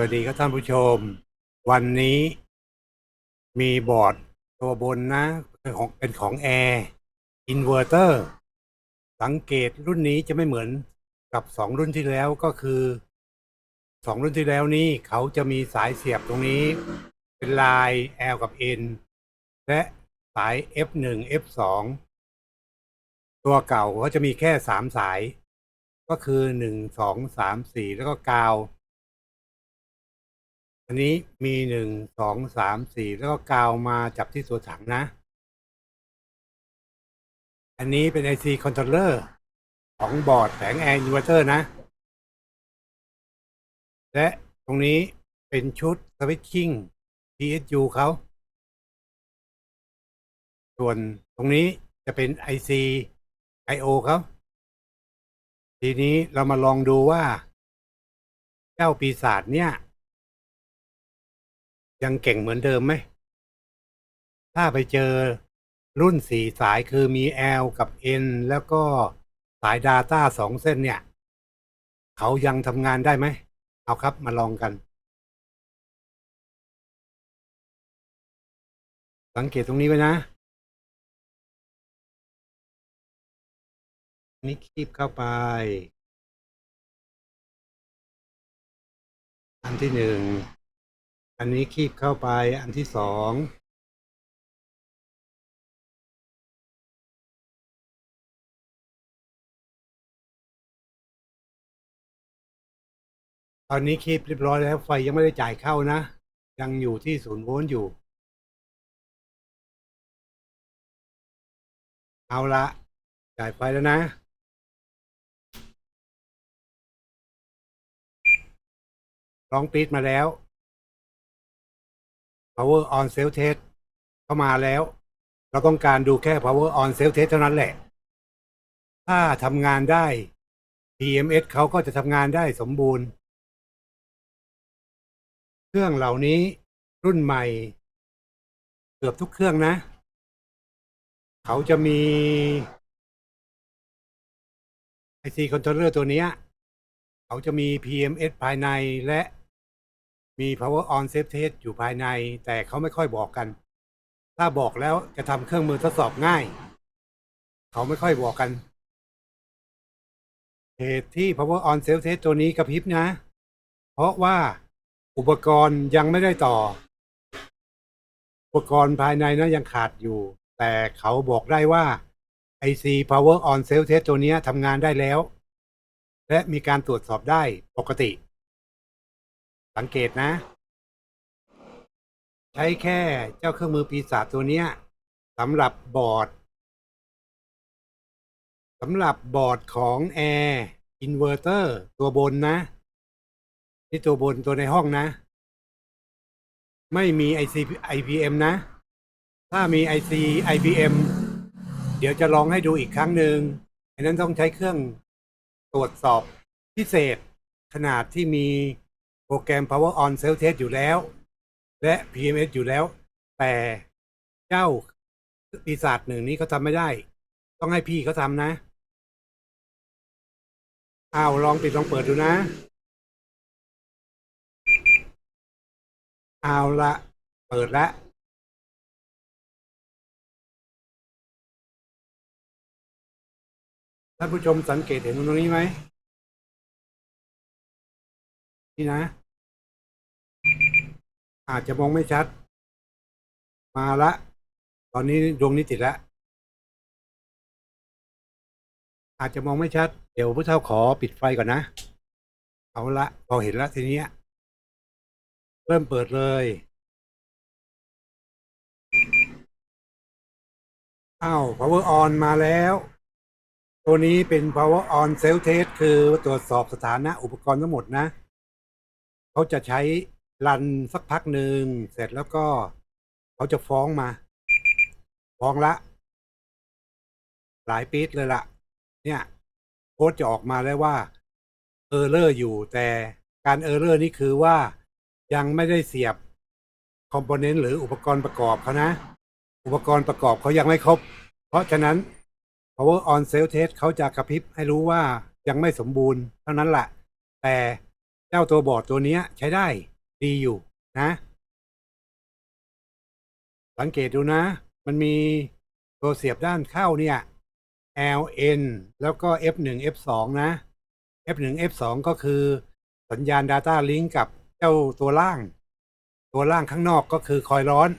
วัสดีครับท่านผู้ชม วันนี้มีบอร์ดตัวบนนะเป็นของเป็นของแอร์อินเวอร์เตอร์สังเกตรุ่นนี้จะไม่เหมือนกับสองรุ่นที่แล้วก็คือสองรุ่นที่แล้วนี้เขาจะมีสายเสียบตรงนี้ เป็นลาย L กับ N และสาย F1 F2 ตัวเก่าเขาจะมีแค่สามสาย ก็คือหนึ่งสองสามสี่แล้วก็กาว อันนี้มีหนึ่งสองสามสี่แล้วก็กาวมาจับที่ตัวถังนะ อันนี้เป็น IC controller ของบอร์ดแผงแอร์อินเวอร์เตอร์นะ และตรงนี้เป็นชุด switching PSU เขา ส่วนตรงนี้จะเป็น IC IO เขา ทีนี้เรามาลองดูว่าเจ้าปีศาจเนี่ย ยังเก่งเหมือนเดิมไหม ถ้าไปเจอรุ่นสี่สายคือมี L กับ N แล้วก็สาย Data สองเส้นเนี่ย เขายังทำงานได้ไหม เอาครับมาลองกัน สังเกตตรงนี้ไว้นะ นี่คีบเข้าไป อันที่หนึ่ง อันนี้คีบเข้าไปอันที่สองตอนนี้คีบเรียบร้อยแล้วไฟยังไม่ได้จ่ายเข้านะ ยังอยู่ที่ศูนย์โวลต์อยู่ เอาละจ่ายไฟแล้วนะลองปิดมาแล้ว power on self test เข้ามาแล้ว เราต้องการดูแค่ power on self test เท่านั้นแหละ ถ้าทำงานได้ PMS เขาก็จะทำงานได้สมบูรณ์ เครื่องเหล่านี้รุ่นใหม่ เกือบทุกเครื่องนะ เขาจะมี IC controller ตัวนี้ เขาจะมี PMS ภายในและ มี power on safe test อยู่ภายใน แต่เขาไม่ค่อยบอกกัน ถ้าบอกแล้วจะทำเครื่องมือทดสอบง่าย เขาไม่ค่อยบอกกันเหตุที่ power on safe test ตัวนี้กระพริบนะ เพราะว่าอุปกรณ์ยังไม่ได้ต่อ อุปกรณ์ภายในนะยังขาดอยู่ แต่เขาบอกได้ว่า IC power on safe test ตัวนี้ทำงานได้แล้ว และมีการตรวจสอบได้ปกติ สังเกตนะ ใช้แค่เจ้าเครื่องมือปีศาจตัวเนี้ยสำหรับบอร์ดสำหรับบอร์ดของ Air Inverter ตัวบนนะนี่ตัวบนตัวในห้องนะ ไม่มี IC IPM นะ ถ้ามี IC IPM เดี๋ยวจะลองให้ดูอีกครั้งหนึ่งอันนั้นต้องใช้เครื่องตรวจสอบพิเศษขนาดที่มี โปรแกรม Power On Self Test อยู่แล้ว และ PMS อยู่แล้ว แต่เจ้าปีศาจหนึ่งนี้เขาทำไม่ได้ ต้องให้พี่เขาทำนะอ้าวลองปิดลองเปิดดูนะเอาละเปิดล้วท่านผู้ชมสังเกตเห็นตรงนี้ไหม นี่นะ อาจจะมองไม่ชัด มาละ ตอนนี้ดวงนี้ติดล้วอาจจะมองไม่ชัด เดี๋ยวผู้เฒ่าขอปิดไฟก่อนนะ เอาละ พอเห็นล้วทีนี้เริ่มเปิดเลยอ้าว power on มาแล้ว ตัวนี้เป็น power on self test คือตรวจสอบสถานะอุปกรณ์ทั้งหมดนะ เขาจะใช้รันสักพักหนึ่งเสร็จแล้วก็เขาจะฟ้องมา ฟ้องละ หลายปีดเลยละเนี่ยโค้ดจะออกมาแล้วว่าเออร์เลอร์อยู่ แต่การเออร์เลอร์นี่คือว่ายังไม่ได้เสียบคอมโพเนนต์หรืออุปกรณ์ประกอบเขานะ อุปกรณ์ประกอบเขายังไม่ครบ เพราะฉะนั้น power on self test เขาจะกระพริบให้รู้ว่ายังไม่สมบูรณ์เท่านั้นแหละแต่ เจ้าตัวบอร์ดตัวนี้ใช้ได้ดีอยู่นะ สังเกตดูนะ มันมีตัวเสียบด้านเข้าเนี่ย LN แล้วก็ F1 F2 นะ F1 F2 ก็คือสัญญาณ Data Link กับเจ้าตัวล่าง ตัวล่างข้างนอกก็คือคอยร้อน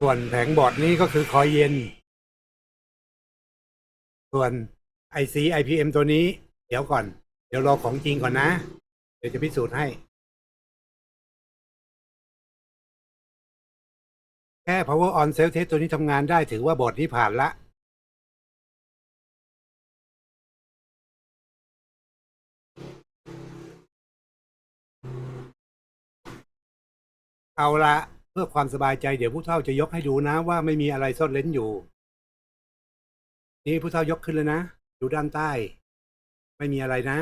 ส่วนแผงบอร์ดนี้ก็คือคอยเย็น ส่วน IC IPM ตัวนี้ เดี๋ยวก่อน เดี๋ยวรอของจริงก่อนนะ ดี๋ยวจะพิสูจน์ให้ แค่ power on self test ตัวนี้ทำงานได้ถือว่าบอร์ดนี้ผ่านละเอาละเพื่อความสบายใจเดี๋ยวผู้เฒ่าจะยกให้ดูนะ ว่าไม่มีอะไรซ่อนเล้นอยู่ นี่ผู้เฒ่ายกขึ้นเลยนะ ดูด้านใต้ ไม่มีอะไรนะ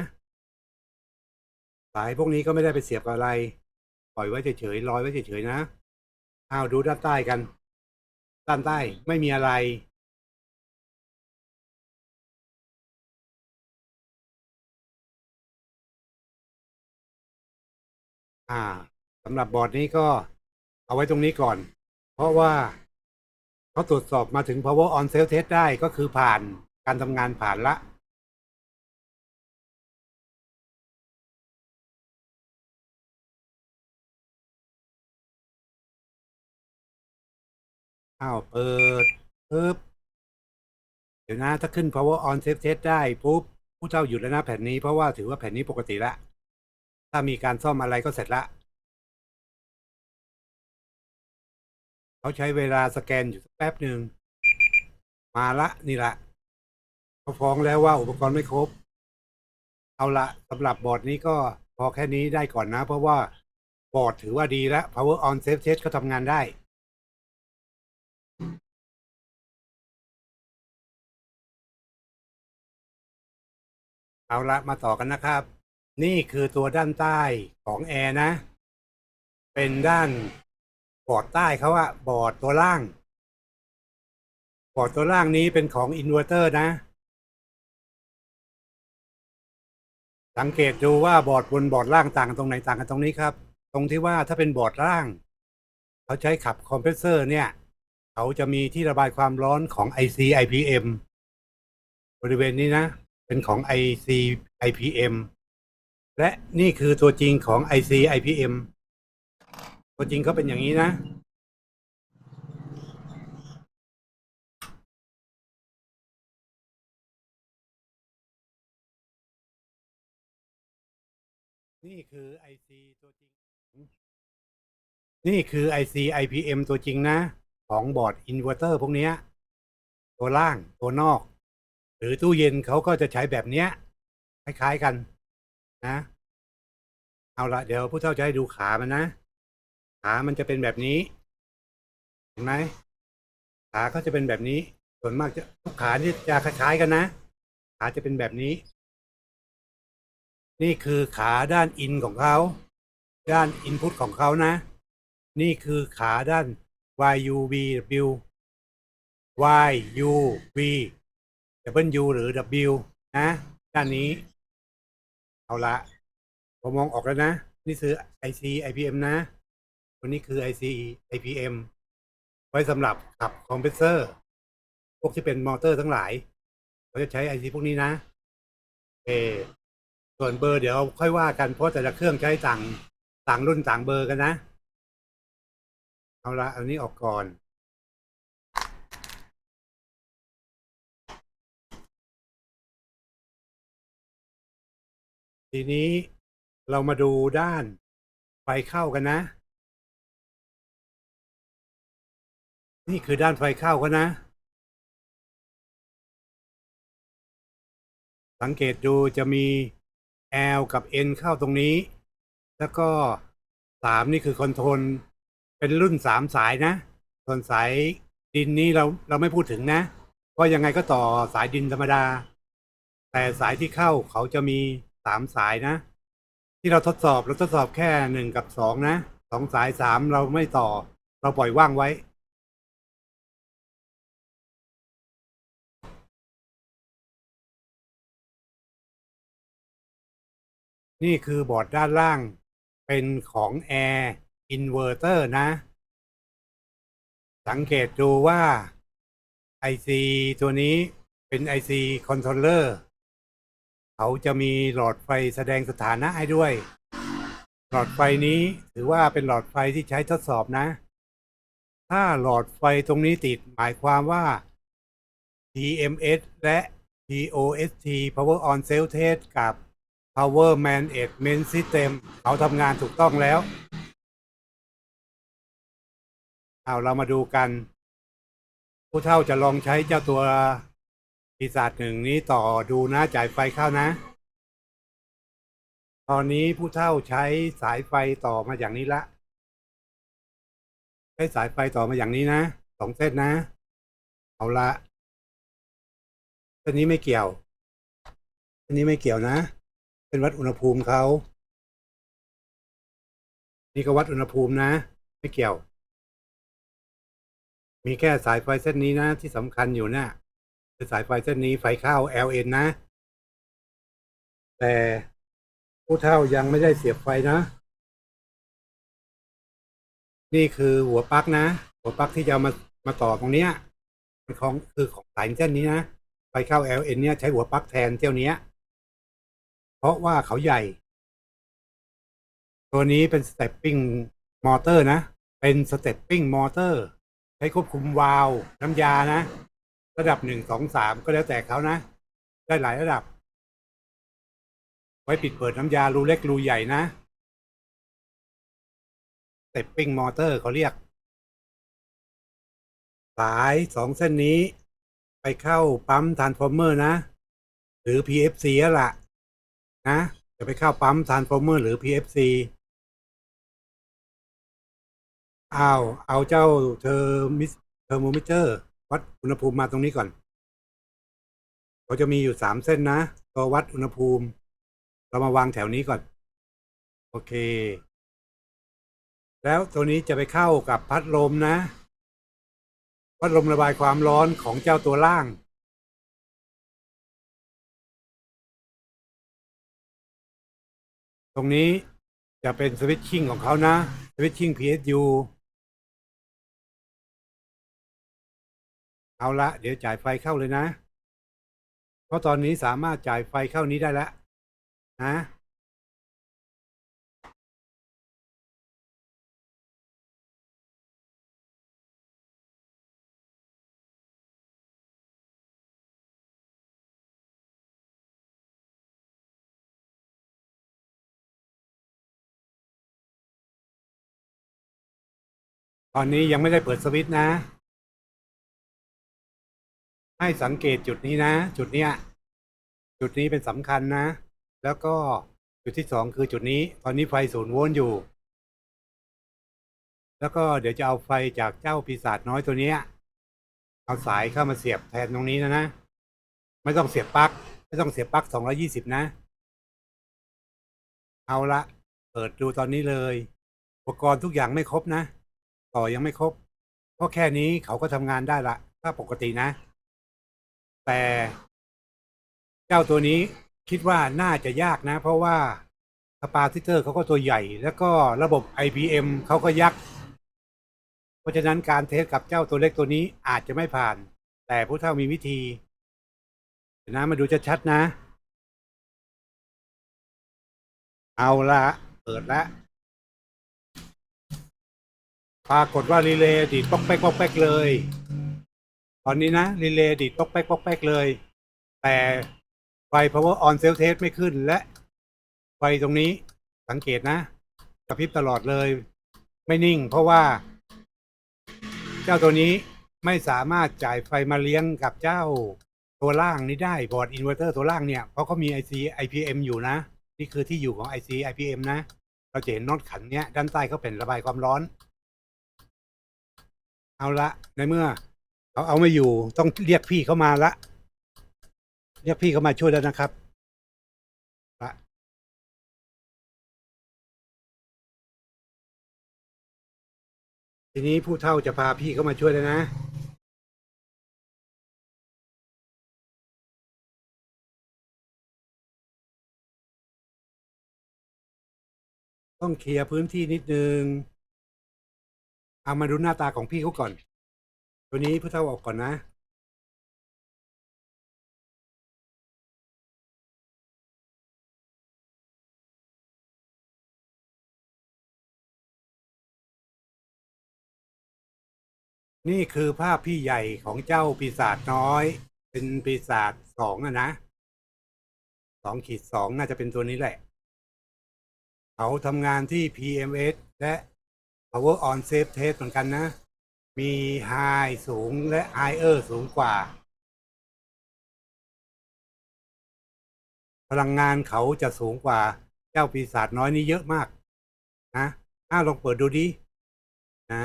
สายพวกนี้ก็ไม่ได้ไปเสียบกับอะไร ปล่อยไว้เฉยๆลอยไว้เฉยๆนะอ้าวดูด้านใต้กัน ด้านใต้ไม่มีอะไร อ่าสำหรับบอร์ดนี้ก็เอาไว้ตรงนี้ก่อน เพราะว่าเขาตรวจสอบมาถึง power on self test ได้ก็คือผ่านการทำงานผ่านละ อ้าวเปิดปึ๊บเดี๋ยวนะถ้าขึ้น power on self test ได้ปุ๊บผู้เจ้าหยุดแล้วนะแผ่นนี้เพราะว่าถือว่าแผ่นนี้ปกติละ ถ้ามีการซ่อมอะไรก็เสร็จละเขาใช้เวลาสแกนอยู่สักแป๊บหนึ่งมาละนี่ละเขาฟ้องแล้วว่าอุปกรณ์ไม่ครบ เอาละสำหรับบอร์ดนี้ก็พอแค่นี้ได้ก่อนนะ เพราะว่าบอร์ดถือว่าดีแล้ว power on safe test ก็ทำงานได้ เอาละมาต่อกันนะครับ นี่คือตัวด้านใต้ของแอร์นะ เป็นด้านบอร์ดใต้เขาอะบอร์ดตัวล่าง บอร์ดตัวล่างนี้เป็นของอินเวอร์เตอร์นะ สังเกตดูว่าบอร์ดบนบอร์ดล่างต่างกันตรงไหนต่างกันตรงนี้ครับ ตรงที่ว่าถ้าเป็นบอร์ดล่าง เขาใช้ขับคอมเพรสเซอร์เนี่ย เขาจะมีที่ระบายความร้อนของ IC IPM บริเวณนี้นะ เป็นของ IC IPM และนี่คือตัวจริงของ IC IPM ตัวจริงเขาเป็นอย่างนี้นะ นี่คือ IC ตัวจริง นี่คือ IC IPM ตัวจริงนะ ของบอร์ดอินเวอร์เตอร์พวกเนี้ยตัวล่างตัวนอก รือตู้เย็นเขาก็จะใช้แบบเนี้ยคล้ายๆกันนะ เอาละเดี๋ยวผู้เฒ่าจะให้ดูขามันนะ ขามันจะเป็นแบบนี้ เห็นไหมขาก็จะเป็นแบบนี้ ส่วนมากจะทุกขาที่จะคล้ายๆกันนะ ขาจะเป็นแบบนี้ นี่คือขาด้านอินของเขา ด้านอินพุตของเขานะ นี่คือขาด้าน YUV W YUV W หรือ W นะ ด้านนี้ เอาละผมมองออกแล้วนะ นี่คือ IC IPM นะตัวนี้คือ IC IPM ไว้สำหรับขับคอมเพรสเซอร์ พวกที่เป็นมอเตอร์ทั้งหลายเขาจะใช้ IC พวกนี้นะเออส่วนเบอร์เดี๋ยวค่อยว่ากัน เพราะแต่ละเครื่องใช้ต่างต่างรุ่นต่างเบอร์กันนะ เอาละอันนี้ออกก่อน ทีนี้เรามาดูด้านไฟเข้ากันนะ นี่คือด้านไฟเข้ากันนะ สังเกตดูจะมี L กับ N เข้าตรงนี้ แล้วก็สามนี่คือคอนโทรลเป็นรุ่นสามสายนะ ส่วนสายดินนี้เราเราไม่พูดถึงนะเพราะยังไงก็ต่อสายดินธรรมดา แต่สายที่เข้าเขาจะมี สามสายนะ ที่เราทดสอบเราทดสอบแค่หนึ่งกับสองนะสองสายสามเราไม่ต่อ เราปล่อยว่างไว้ นี่คือบอร์ดด้านล่างเป็นของ Air Inverter นะ สังเกตดูว่า IC ตัวนี้เป็น IC Controller เขาจะมีหลอดไฟแสดงสถานะให้ด้วย หลอดไฟนี้ถือว่าเป็นหลอดไฟที่ใช้ทดสอบนะ ถ้าหลอดไฟตรงนี้ติดหมายความว่า PMS และ POST Power On Cell Test กับ Power Management System เขาทำงานถูกต้องแล้ว เอาเรามาดูกัน ผู้เท่าจะลองใช้เจ้าตัว ปีศาจหนึ่งนี้ต่อดูนะจ่ายไฟเข้านะ ตอนนี้ผู้เท่าใช้สายไฟต่อมาอย่างนี้ละ ใช้สายไฟต่อมาอย่างนี้นะสองเส้นนะ เอาละเส้นนี้ไม่เกี่ยวเส้นนี้ไม่เกี่ยวนะ เป็นวัดอุณหภูมิเขานี่ก็วัดอุณหภูมินะ ไม่เกี่ยว มีแค่สายไฟเส้นนี้นะที่สำคัญอยู่นะคือ สายไฟเส้นนี้ไฟเข้า LN นะ แต่ผู้เท่ายังไม่ได้เสียบไฟนะ นี่คือหัวปลั๊กนะ หัวปลั๊กที่จะมามาต่อตรงเนี้ยมันของคือของสายเส้นนี้นะไฟเข้า LN เนี่ยใช้หัวปลั๊กแทนเที่ยวนี้เพราะว่าเขาใหญ่ ตัวนี้เป็น stepping motor นะ เป็น stepping motor ใช้ควบคุมวาล์วน้ำยานะ ระดับหนึ่งสองสามก็แล้วแต่เขานะ ได้หลายระดับ ไว้ปิดเปิดน้ำยารูเล็กรูใหญ่นะ stepping motor เขาเรียก สายสองเส้นนี้ ไปเข้าปั๊ม transformer นะ หรือ PFC แล้วล่ะนะ จะไปเข้าปั๊ม transformer หรือ PFC เอาเอาเจ้าเทอร์มิเทอร์โมมิเตอร์ วัดอุณหภูมิมาตรงนี้ก่อนเขาจะมีอยู่สามเส้นนะตัววัดอุณหภูมิ เรามาวางแถวนี้ก่อน โอเค แล้วตัวนี้จะไปเข้ากับพัดลมนะ พัดลมระบายความร้อนของเจ้าตัวล่างตรงนี้จะเป็นสวิตชิ่งของเขานะ สวิตชิ่ง PSU เอาละเดี๋ยวจ่ายไฟเข้าเลยนะ เพราะตอนนี้สามารถจ่ายไฟเข้านี้ได้แล้วนะ ตอนนี้ยังไม่ได้เปิดสวิตช์นะ ให้สังเกตจุดนี้นะ จุดเนี้ยจุดนี้เป็นสำคัญนะ แล้วก็จุดที่สองคือจุดนี้ ตอนนี้ไฟศูนย์โวลต์อยู่ แล้วก็เดี๋ยวจะเอาไฟจากเจ้าปีศาจน้อยตัวเนี้ย เอาสายเข้ามาเสียบแทนตรงนี้นะนะ ไม่ต้องเสียบปลั๊กไม่ต้องเสียบปลั๊กสองร้อยี่สิบนะ เอาละเปิดดูตอนนี้เลย อุปกรณ์ทุกอย่างไม่ครบนะ ต่อยังไม่ครบเพราะแค่นี้เขาก็ทำงานได้ละถ้าปกตินะ แต่เจ้าตัวนี้คิดว่าน่าจะยากนะ เพราะว่าสปาซิเตอร์เขาก็ตัวใหญ่ แล้วก็ระบบ IPM เขาก็ยักษ์ เพราะฉะนั้นการเทสกับเจ้าตัวเล็กตัวนี้อาจจะไม่ผ่าน แต่ผู้เฒ่ามีวิธีนะมาดูชัดๆนะ เอาละเปิดละปรากฏว่ารีเลย์ดีดป๊อกแป๊กป๊อกแป๊กเลย ตอนนี้นะรีเลย์ดีดป๊อกแป๊กป๊อกแป๊กเลย แต่ไฟ power on cell test ไม่ขึ้นและ ไฟตรงนี้สังเกตนะกระพริบตลอดเลย ไม่นิ่ง เพราะว่า เจ้าตัวนี้ไม่สามารถจ่ายไฟมาเลี้ยงกับเจ้าตัวล่างนี้ได้บอร์ดอินเวอร์เตอร์ตัวล่างเนี่ย เพราะเขามี IC IPM อยู่นะ นี่คือที่อยู่ของ IC IPM นะ เราจะเห็นน็อตขันเนี้ยด้านใต้เขาเป็นระบายความร้อน เอาละในเมื่อ เขาเอาไม่อยู่ต้องเรียกพี่เข้ามาละ เรียกพี่เข้ามาช่วยแล้วนะครับละทีนี้ผู้เฒ่าจะพาพี่เข้ามาช่วยแล้วนะต้องเคลียร์พื้นที่นิดนึงเอามาดูหน้าตาของพี่เขาก่อน ตัวนี้พุทธเจ้าออกก่อนนะ นี่คือภาพพี่ใหญ่ของเจ้าปีศาจน้อย เป็นปีศาจสองอะนะสองขีดสองน่าจะเป็นตัวนี้แหละ เขาทำงานที่ PMS และ Power on Safe Test เหมือนกันนะ มี High สูงและ Higher สูงกว่า พลังงานเขาจะสูงกว่า เจ้าปีศาจน้อยนี้เยอะมาก นะอ้าวลองเปิดดูดินะ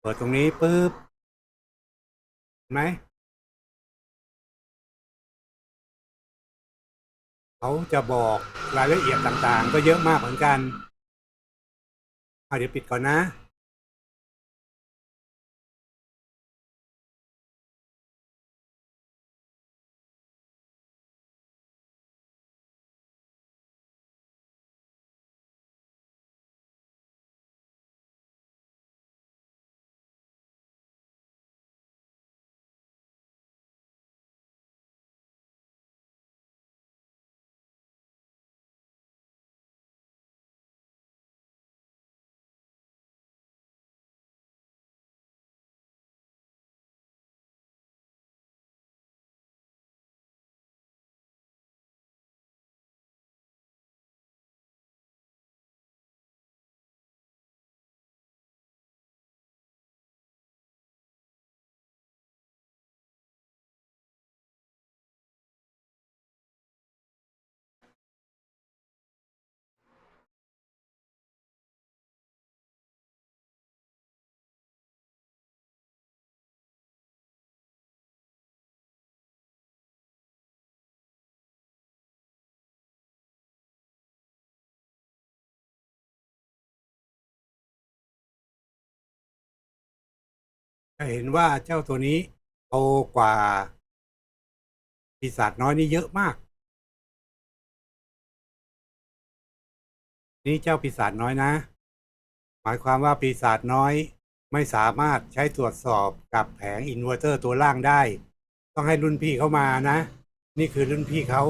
เปิดตรงนี้ปุ๊บเห็นไหมเขาจะบอกรายละเอียดต่างๆ ก็เยอะมากเหมือนกัน เอาเดี๋ยวปิดก่อนนะ จะเห็นว่าเจ้าตัวนี้โตกว่าปีศาจน้อยนี่เยอะมาก นี่เจ้าปีศาจน้อยนะ หมายความว่าปีศาจน้อยไม่สามารถใช้ตรวจสอบกับแผงอินเวอร์เตอร์ตัวล่างได้ ต้องให้รุ่นพี่เขามานะ นี่คือรุ่นพี่เขา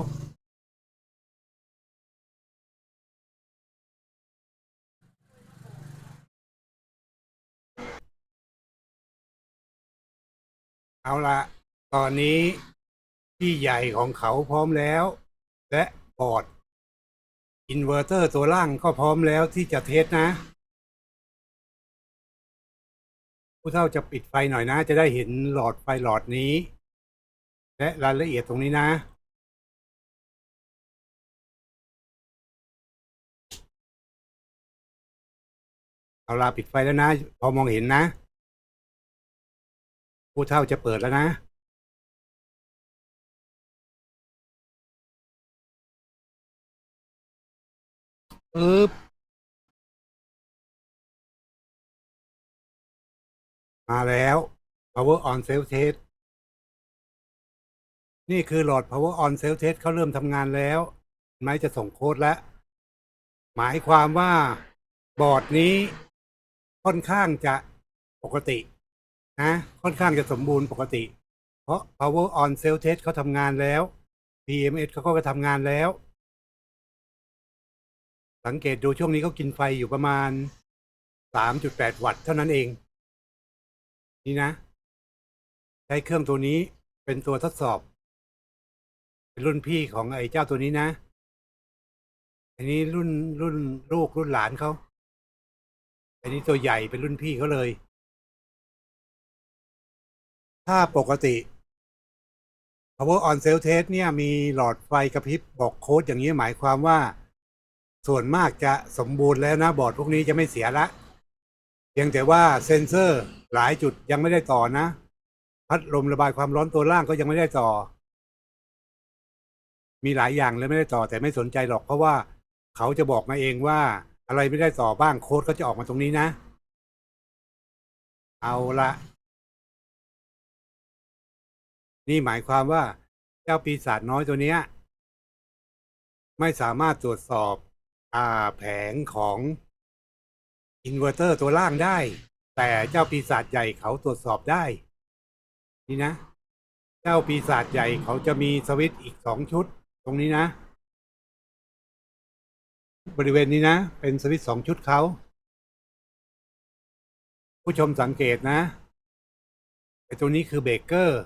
เอาละตอนนี้พี่ใหญ่ของเขาพร้อมแล้ว และบอร์ดอินเวอร์เตอร์ตัวล่างก็พร้อมแล้วที่จะเทสนะ ผู้เท่าจะปิดไฟหน่อยนะ จะได้เห็นหลอดไฟหลอดนี้ และรายละเอียดตรงนี้นะเอาลาปิดไฟแล้วนะ พอมองเห็นนะ ผู้เท่าจะเปิดแล้วนะปึ๊บมาแล้ว power on self test นี่คือหลอด power on self test เขาเริ่มทำงานแล้ว ไม่จะส่งโค้ดแล้ว หมายความว่าบอร์ดนี้ค่อนข้างจะปกติ นะค่อนข้างจะสมบูรณ์ปกติ เพราะ power on self test เขาทำงานแล้ว PMS เขาก็ทำงานแล้ว สังเกตดูช่วงนี้เขากินไฟอยู่ประมาณ 3.8 วัตต์เท่านั้นเอง นี่นะ ใช้เครื่องตัวนี้เป็นตัวทดสอบ เป็นรุ่นพี่ของไอ้เจ้าตัวนี้นะ อันนี้รุ่นรุ่นลูกรุ่นหลานเขาอันนี้ตัวใหญ่เป็นรุ่นพี่เขาเลย ถ้าปกติ power on cell test เนี่ยมีหลอดไฟกระพริบบอกโค้ดอย่างนี้หมายความว่า ส่วนมากจะสมบูรณ์แล้วนะบอร์ดพวกนี้จะไม่เสียละเพียงแต่ว่าเซนเซอร์หลายจุดยังไม่ได้ต่อนะ พัดลมระบายความร้อนตัวล่างก็ยังไม่ได้ต่อ มีหลายอย่างเลยไม่ได้ต่อแต่ไม่สนใจหรอกเพราะว่าเขาจะบอกมาเองว่าอะไรไม่ได้ต่อบ้างโค้ดก็จะออกมาตรงนี้นะ เอาละ นี่หมายความว่าเจ้าปีศาจน้อยตัวเนี้ย ไม่สามารถตรวจสอบอ่าแผงของอินเวอร์เตอร์ตัวล่างได้ แต่เจ้าปีศาจใหญ่เขาตรวจสอบได้ นี่นะ เจ้าปีศาจใหญ่เขาจะมีสวิตช์อีกสองชุด ตรงนี้นะ บริเวณนี้นะ เป็นสวิตช์สองชุดเขาผู้ชมสังเกตนะไอ้ตัวนี้คือเบรกเกอร์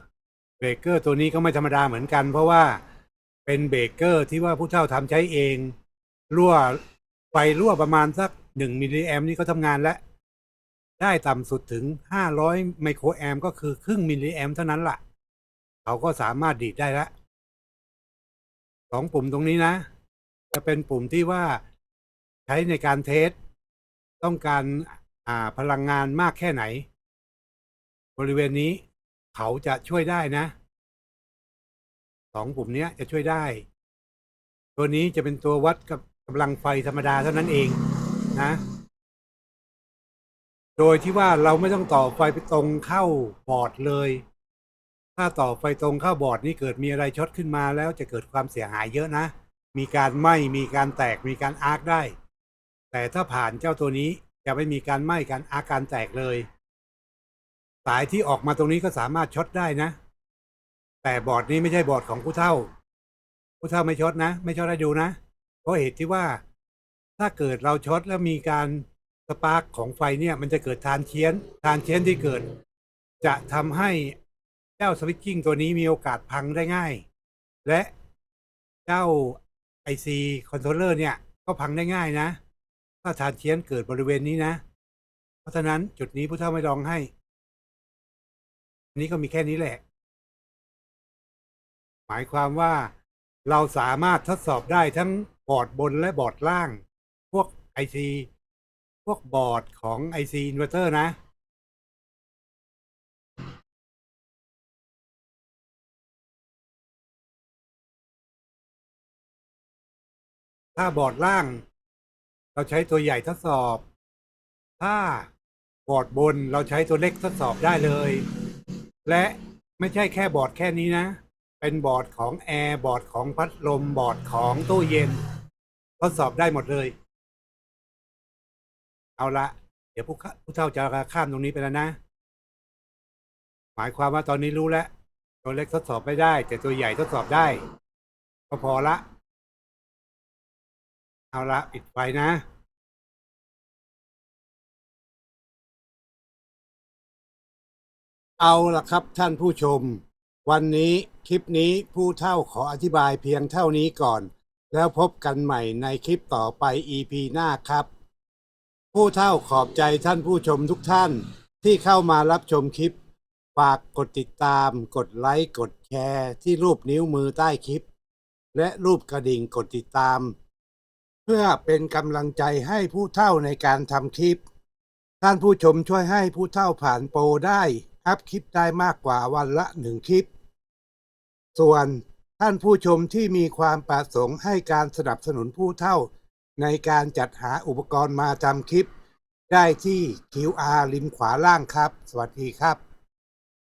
เบรกเกอร์ตัวนี้ก็ไม่ธรรมดาเหมือนกัน เพราะว่าเป็นเบรกเกอร์ที่ว่าผู้เฒ่าทำใช้เอง รั่วไฟรั่วประมาณสักหนึ่งมิลลิแอมนี่ก็ทำงานแล้ว ได้ต่ำสุดถึงห้าร้อยไมโครแอมก็คือครึ่งมิลลิแอมเท่านั้นล่ะ เขาก็สามารถดีดได้ละสองปุ่มตรงนี้นะ จะเป็นปุ่มที่ว่าใช้ในการเทสต้องการอ่าพลังงานมากแค่ไหน บริเวณนี้ เขาจะช่วยได้นะสองปุ่มนี้จะช่วยได้ ตัวนี้จะเป็นตัววัดกับกำลังไฟธรรมดาเท่านั้นเองนะ โดยที่ว่าเราไม่ต้องต่อไฟไปตรงเข้าบอร์ดเลย ถ้าต่อไฟตรงเข้าบอร์ดนี่เกิดมีอะไรช็อตขึ้นมาแล้วจะเกิดความเสียหายเยอะนะ มีการไหม้มีการแตกมีการอาร์คได้ แต่ถ้าผ่านเจ้าตัวนี้จะไม่มีการไหม้การอาร์คการแตกเลย สายที่ออกมาตรงนี้ก็สามารถช็อตได้นะ แต่บอร์ดนี้ไม่ใช่บอร์ดของผู้เฒ่า ผู้เฒ่าไม่ช็อตนะ ไม่ช็อตให้ดูนะ เพราะเหตุที่ว่าถ้าเกิดเราช็อตแล้วมีการสปาร์กของไฟเนี่ยมันจะเกิดทานเชียนทานเชียนที่เกิด จะทำให้เจ้าสวิตชิ่งตัวนี้มีโอกาสพังได้ง่าย และเจ้า IC คอนโทรลเลอร์เนี่ยก็พังได้ง่ายนะ ถ้าทานเชียนเกิดบริเวณนี้นะ เพราะฉะนั้นจุดนี้ผู้เฒ่าไม่ลองให้ นี้ก็มีแค่นี้แหละ หมายความว่าเราสามารถทดสอบได้ทั้งบอร์ดบนและบอร์ดล่าง พวก IC พวกบอร์ดของ IC Inverter นะ ถ้าบอร์ดล่าง เราใช้ตัวใหญ่ทดสอบ ถ้าบอร์ดบนเราใช้ตัวเล็กทดสอบได้เลย และไม่ใช่แค่บอร์ดแค่นี้นะ เป็นบอร์ดของแอร์บอร์ดของพัดลมบอร์ดของตู้เย็น ทดสอบได้หมดเลย เอาละ เดี๋ยวผู้ผู้เฒ่าจะข้ามตรงนี้ไปแล้วนะ หมายความว่าตอนนี้รู้แล้วตัวเล็กทดสอบไม่ได้ แต่ตัวใหญ่ทดสอบได้ ก็พอละ เอาละปิดไฟนะ เอาละครับท่านผู้ชม วันนี้คลิปนี้ผู้เท่าขออธิบายเพียงเท่านี้ก่อน แล้วพบกันใหม่ในคลิปต่อไป EP หน้าครับ ผู้เท่าขอบใจท่านผู้ชมทุกท่านที่เข้ามารับชมคลิป ฝากกดติดตาม กดไลค์กดแชร์ที่รูปนิ้วมือใต้คลิป และรูปกระดิ่งกดติดตาม เพื่อเป็นกำลังใจให้ผู้เท่าในการทำคลิป ท่านผู้ชมช่วยให้ผู้เท่าผ่านโปรได้ อัพคลิปได้มากกว่าวันละหนึ่งคลิป ส่วนท่านผู้ชมที่มีความประสงค์ให้การสนับสนุนผู้เท่า ในการจัดหาอุปกรณ์มาทำคลิป ได้ที่ QR ริมขวาล่างครับ สวัสดีครับ